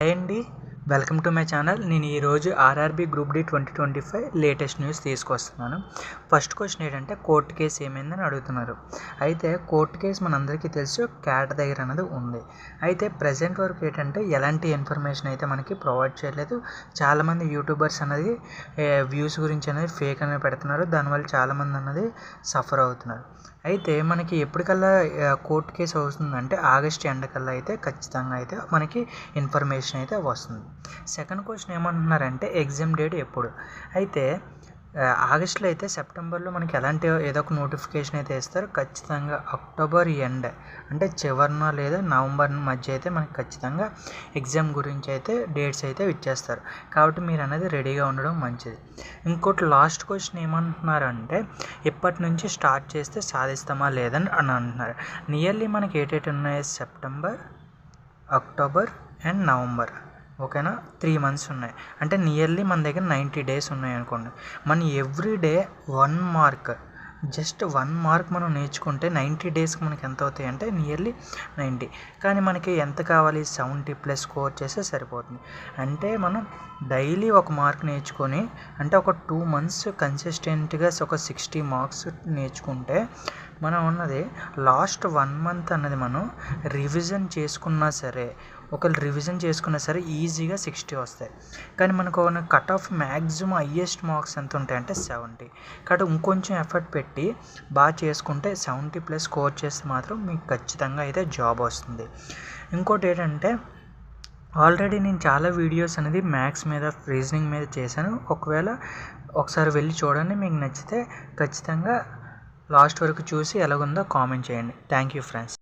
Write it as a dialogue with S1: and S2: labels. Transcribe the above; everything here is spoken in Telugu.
S1: హాయ్ అండి వెల్కమ్ టు మై ఛానల్. నేను ఈరోజు RRB group D twenty twenty five latest news తీసుకొస్తున్నాను. ఫస్ట్ క్వశ్చన్ ఏంటంటే కోర్టు కేసు ఏమైందని అడుగుతున్నారు. అయితే కోర్టు కేసు మనందరికీ తెలుసు క్యాట్ దగ్గర అనేది ఉంది. అయితే ప్రజెంట్ వరకు ఏంటంటే ఎలాంటి ఇన్ఫర్మేషన్ అయితే మనకి ప్రొవైడ్ చేయలేదు. చాలామంది యూట్యూబర్స్ అనేది వ్యూస్ గురించి అనేది ఫేక్ అనేది పెడుతున్నారు. దానివల్ల చాలామంది అన్నది సఫర్ అవుతున్నారు. అయితే మనకి ఎప్పటికల్లా కోర్టు కేసు అవుతుందంటే ఆగస్ట్ ఎండ్ కల్లా అయితే ఖచ్చితంగా అయితే మనకి ఇన్ఫర్మేషన్ అయితే వస్తుంది. సెకండ్ క్వశ్చన్ ఏమంటున్నారంటే ఎగ్జామ్ డేట్ ఎప్పుడు? అయితే ఆగస్ట్లో అయితే సెప్టెంబర్లో మనకి ఎలాంటి ఏదో ఒక నోటిఫికేషన్ అయితే ఇస్తారు ఖచ్చితంగా అక్టోబర్ ఎండ్. అంటే చివరిన లేదా నవంబర్ మధ్య అయితే మనకి ఖచ్చితంగా ఎగ్జామ్ గురించి అయితే డేట్స్ అయితే ఇచ్చేస్తారు. కాబట్టి మీరు అనేది రెడీగా ఉండడం మంచిది. ఇంకోటి లాస్ట్ క్వశ్చన్ ఏమంటున్నారంటే ఇప్పటి నుంచి స్టార్ట్ చేస్తే సాధిస్తామా లేదని అని అంటున్నారు. నియర్లీ మనకి ఏటేటి ఉన్నాయి? September October and November. ఓకేనా? త్రీ మంత్స్ ఉన్నాయి. అంటే నియర్లీ మన దగ్గర నైంటీ డేస్ ఉన్నాయి అనుకోండి. మనం every day one mark. Just one mark మనం నేర్చుకుంటే నైంటీ డేస్కి మనకి ఎంత అవుతాయి అంటే నియర్లీ నైంటీ. కానీ మనకి ఎంత కావాలి? సెవెంటీ ప్లస్ స్కోర్ చేస్తే సరిపోతుంది. అంటే మనం డైలీ ఒక మార్క్ నేర్చుకొని అంటే ఒక టూ మంత్స్ కన్సిస్టెంట్గా ఒక సిక్స్టీ మార్క్స్ నేర్చుకుంటే మనం ఉన్నది లాస్ట్ వన్ మంత్ అన్నది మనం రివిజన్ చేసుకున్నా సరే ఒకవేళ రివిజన్ చేసుకున్నా సరే ఈజీగా సిక్స్టీ వస్తాయి. కానీ మనకు cut off maximum highest marks ఎంత ఉంటాయి అంటే సెవెంటీ కాబట్టి ఇంకొంచెం ఎఫర్ట్ పెట్టి బాగా చేసుకుంటే సెవెంటీ ప్లస్ స్కోర్ చేస్తే మాత్రం మీకు ఖచ్చితంగా అయితే జాబ్ వస్తుంది. ఇంకోటి ఏంటంటే ఆల్రెడీ నేను చాలా వీడియోస్ అనేది మ్యాథ్స్ మీద రీజనింగ్ మీద చేశాను. ఒకవేళ ఒకసారి వెళ్ళి చూడండి మీకు నచ్చితే ఖచ్చితంగా లాస్ట్ వరకు చూసి ఎలాగుందో కామెంట్ చేయండి. Thank you friends